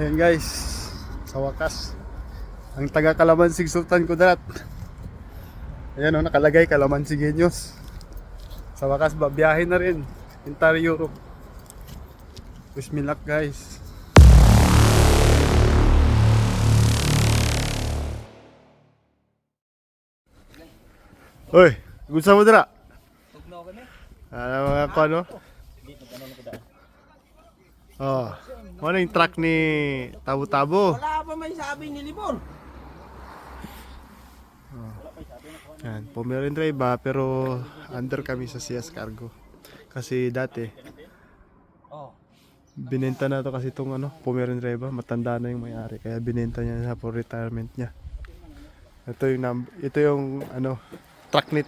Ayun guys, sa wakas, ang taga Kalamansig Sultan Kudrat. Ayan o, nakalagay Kalamansig Genius. Sa wakas, babiyahin na rin. Entire Europe. Wish me luck guys. Hoy, gusto mo dira? Tugnaw kami. Ano mga ko ano? Ka naman ko daan. Oh, ano yung truck ni Tabo Tabo? Wala pa may sabi ni Libon. Yan, Pomeranian Drive ba, pero under kami sa CS Cargo. Kasi dati, Oh. binenta na to kasi itong ano, Pomeranian Drive ba, matanda na yung may-ari. Kaya binenta niya na for retirement niya. Ito yung, ito yung ano, truck ni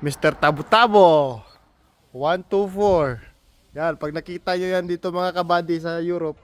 Mr. Tabo Tabo. 124. Yan, pag nakita nyo yan dito mga kabady sa Europe,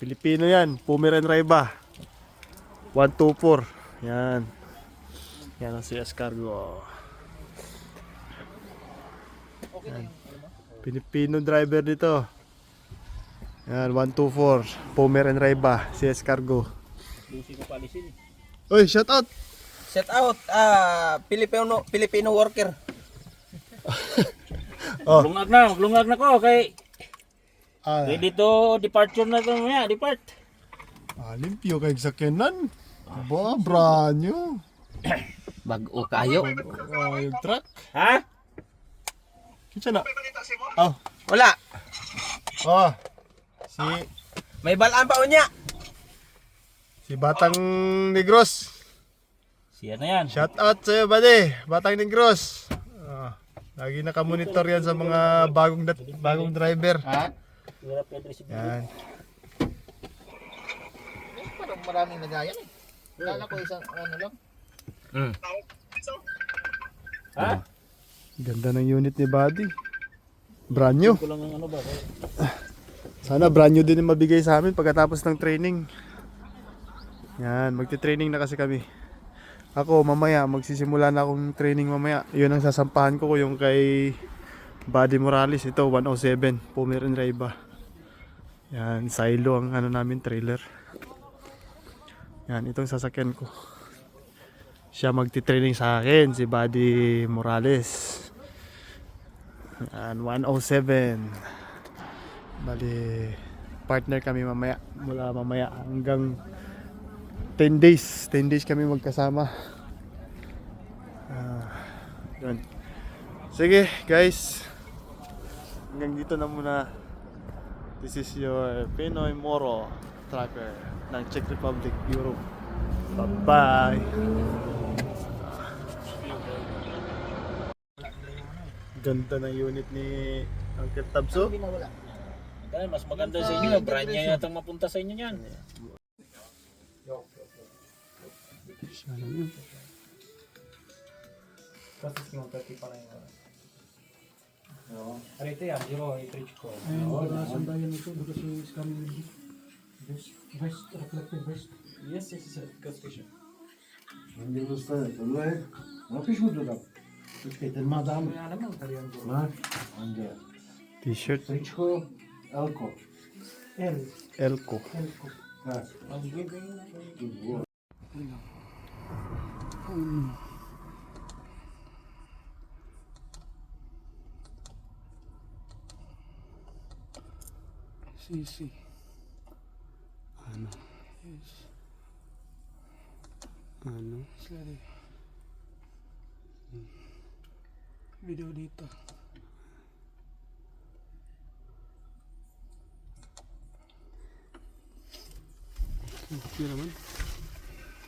Pilipino yan, Pomeranian Drive ba. 124. Yan. Yan ang CS Cargo. Yan. Pilipino driver dito. Yan, 124. Pomer and Raiba, CS Cargo. Lucy ko palisin. eh. Uy, shout out! Set out ah Filipino Filipino worker. Oh. Lungag na, lungag na ko kay Ah, kay dito departure na to maya, depart. ah limpyo kay sakyanan. Ba, brand new. Bag-o kayo. Ah, yung truck. Ha? Kitsa na. Oh, Wala. oh. Si, May balaan pa unya. si Batang Negros. Siya na yan. Shout out sa'yo, buddy. Batang Negros. Ah, lagi nakamonitor yan sa mga bagong bagong driver. Ha? Yan. Parang maraming nagayan eh. Kala ko isang ano lang. Hmm. Ha? Ganda ng unit ni Buddy. Brand new. Ano ba? kay- Sana brand new din yung mabigay sa amin pagkatapos ng training. Yan, magte-training na kasi kami. Ako mamaya, magsisimula na akong training mamaya. Yun ang sasampahan ko, yung kay Buddy Morales. Ito, 107, Pomeranian Raiba. Yan, silo ang ano namin, trailer. Yan, itong sasakyan ko. Siya magti-training sa akin, si Buddy Morales. Yan, 107. Bali, partner kami mamaya. Mula mamaya hanggang 10 days. 10 days kami magkasama. Ah, yun. Sige, guys. Hanggang dito na muna. This is your Pinoy Moro tracker ng Czech Republic, Europe. Bye-bye! Ganda ng unit ni Uncle Tabso. Mas maganda sa inyo, brand niya yata mapunta sa inyo yan. senhora mesmo? Quantas que vão estar aqui para ainda? Arete angelo e trichko. West reflected west. se yes, sir. Gas station. Angelo está, tudo é? Não fiz muito não. Porque tem madame. Não, não, não. Angelo. T-shirt. Trichko, Elko. El. Elko. Elko. Ah. Angelo. Tak. Sisi. Ano? Yes. Ano? Sorry. Video dito. Okay naman.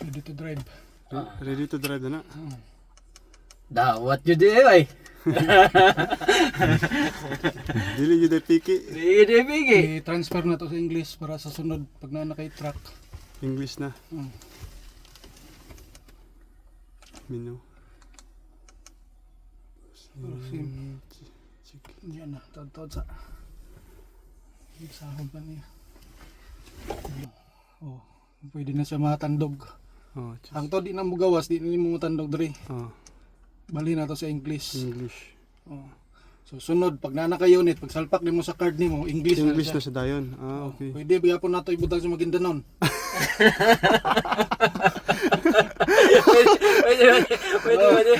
Ready to drive. Ready to drive na. Dawat jud eh ay. Dili yun ay piki. Hindi bigi. I-transfer na to sa English para sa sunod pag na nakay truck. English na. Mm. Menu. Sim. Yan na, tawad sa. Sahod pa niya. Oh, pwede na siya matandog. Oh, ch- Ang to di na mo gawas, di na mo matandog diri. oh, Bali na to sa English. English. Oh. So sunod pag naa ka unit, pag salpak nimo sa card nimo, English, English na na siya dayon. Ah, okay. Pwede bigyan po nato ibutang sa Maguindanon. Pwede, pwede, pwede.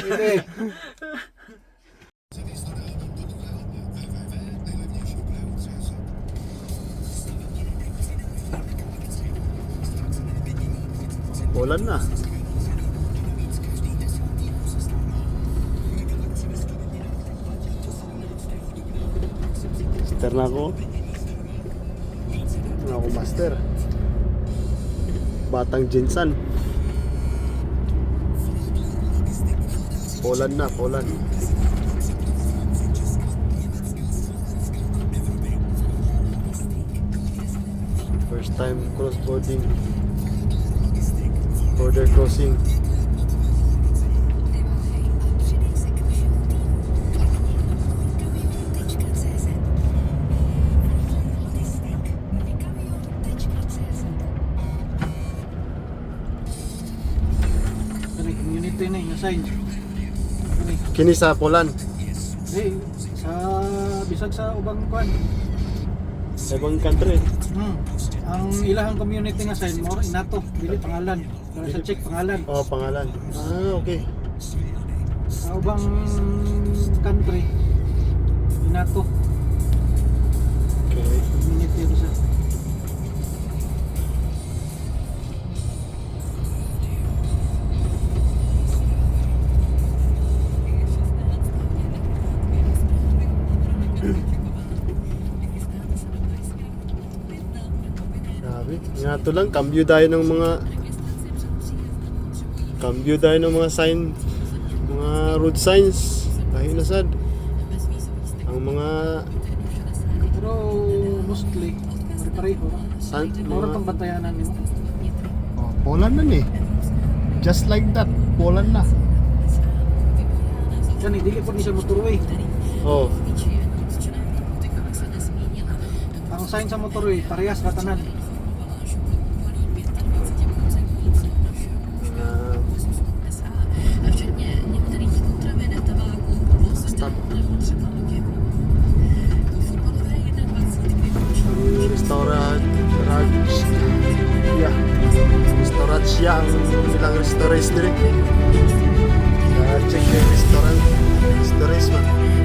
Pwede. Ulan na. Master na ako. Master? Batang Jinsan. Poland na, Poland. First time cross boarding. Border crossing. Community na yung sign. Kini sa Poland. Eh, sa bisag sa ubang kwan. Sa ibang country. Hmm. Ang ilahang community nga sign mo inato, dili pangalan. Pero sa check pangalan. Oh, pangalan. Ah, okay. Sa ubang country inato Okay. community ito sa Grabe. Nga to lang, cambio tayo ng mga cambio tayo ng mga sign mga road signs tayo na sad ang mga pero mostly pare-pareho. san, Mura mga pang bantayanan nimo. oh, Poland na ni just like that Poland na Kani dili po ni siya motorway. oh Ang sign sa motorway parehas katanan. Restaurant rag yeah. Restaurant siya ang ilang restaurants dire uh, check yung restaurant. Restaurants man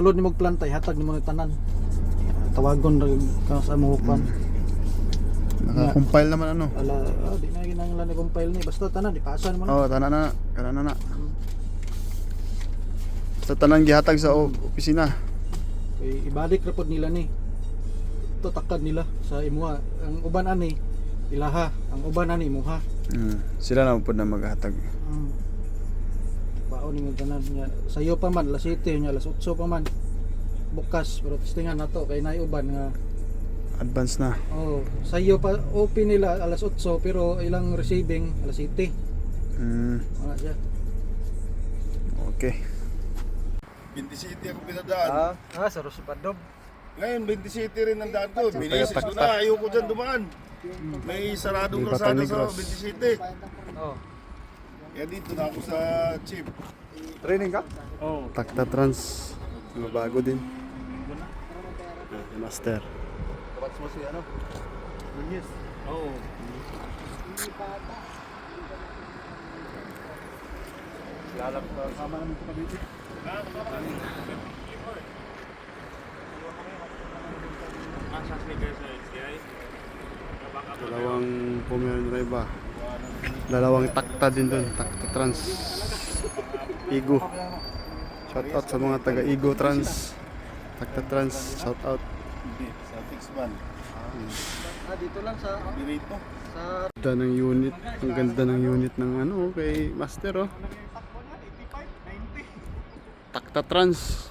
pagsulod ni mong planta hatag ni mo ni tanan. Tawagon ra ka sa mo pan. naka-compile naman ano Ala, ah, di na ginanglan ni compile ni basta tanan di pasan mo na. oh tanan na kana na na sa tanan gihatag sa opisina Kay ibalik ra pod nila ni. Ito takad nila sa imuha. Ang uban ani ilaha, ang uban ani imuha. mm. sila na po na maghatag Mm. Baon ni tanan niya. Sayo pa man, alas 7 niya, alas 8 pa man. bukas pero testingan nato kay naay uban nga Advance na. oh sayo pa open nila alas 8 pero ilang receiving alas 7 Mm, wala siya okay. 20 City ako pinadaan. ah ah sa Rosipadob Ngayon, 20 City rin ang daan doon. Binisis ko na, ayoko dyan dumaan. May saradong May kalsada Batang sa Negros. 20 City. oh Kaya dito na ako sa chip. Takta Trans. Mga bago din. Master. Kapats mo si ano? Lunyes. Oo. Lalap ka sama namin sa kabiti. Dalawang Pomeranian Drive Dalawang takta din doon. Takta Trans. Igo. Shout out sa mga taga Igo Trans. Takta Trans. Shout out. Sa Fixman. ah dito lang sa Dirito. sa Ganda ng unit. Ang ganda ng unit ng ano kay Master oh. Takta Trans.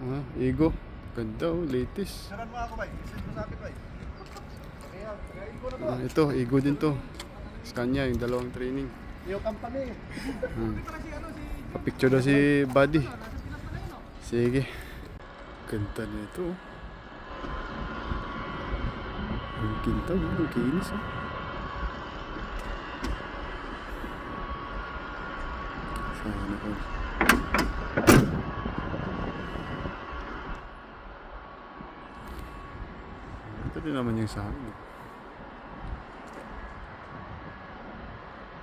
Ah, Igo. Ganda oh, latest. Ah, ito, Igo din to. Sa kanya, yung dalawang training. Yung company. Hmm. Picture daw si Buddy. Sige. Ganda nito. Ang kintaw, oh. ang kinis. Oh. Sana all. Ito din naman yung sa akin. oh.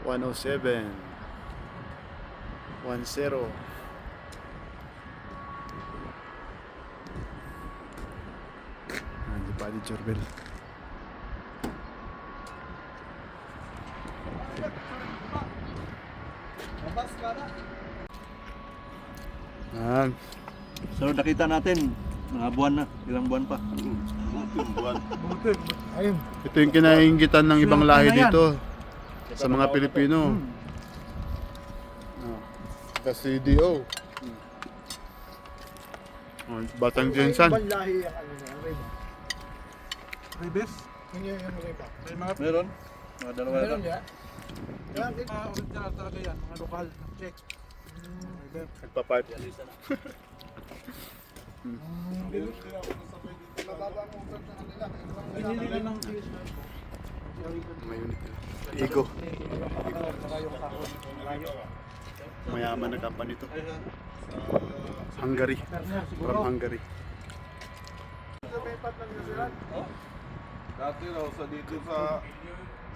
107 10 Ah, di pa di Jorbel. Ah, So nakita natin, mga buwan na, ilang buwan pa. Buwan. ito yung kinaingitan ng ibang lahi dito sa mga Pilipino. Ah, the CDO. Oh, Batang Jensan. Ribes Meron? Mga dalawa meron na. ya mga original talaga yan mga lokal check Nagpa-pipe. binili ka ng May unit nila. Igo. Mayaman na company to. Hungary. From Hungary. Dati raw sa dito sa...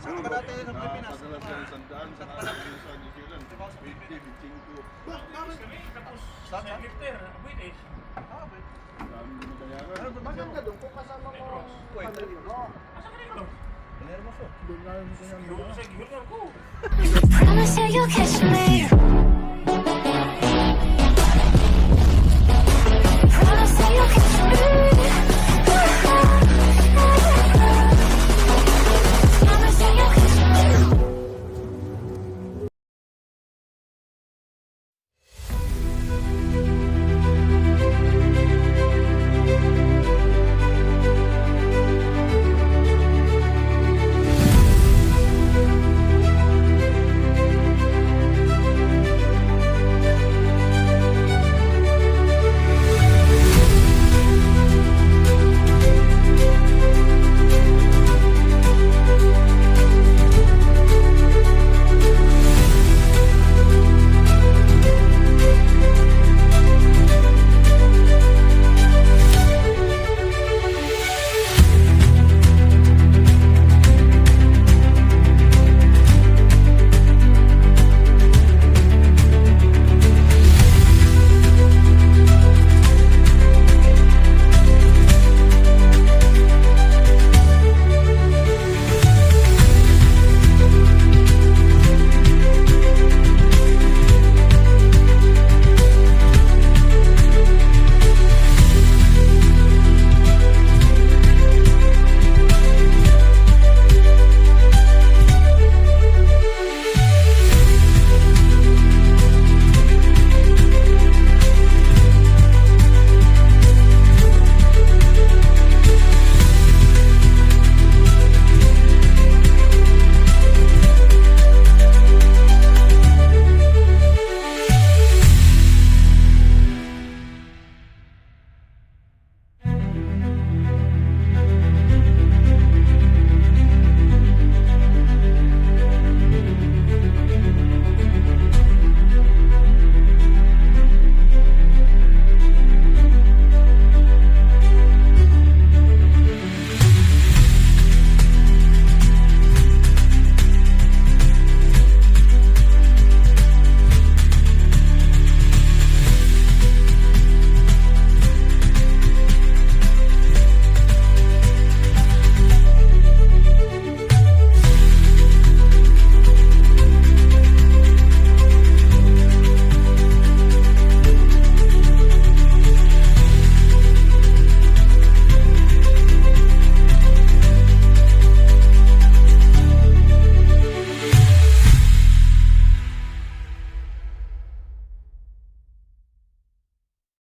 Saan ka dati sa Pilipinas? Sa Pilipinas, sa daan, sa dito sa New Zealand. 50, 25. Promise that you'll catch me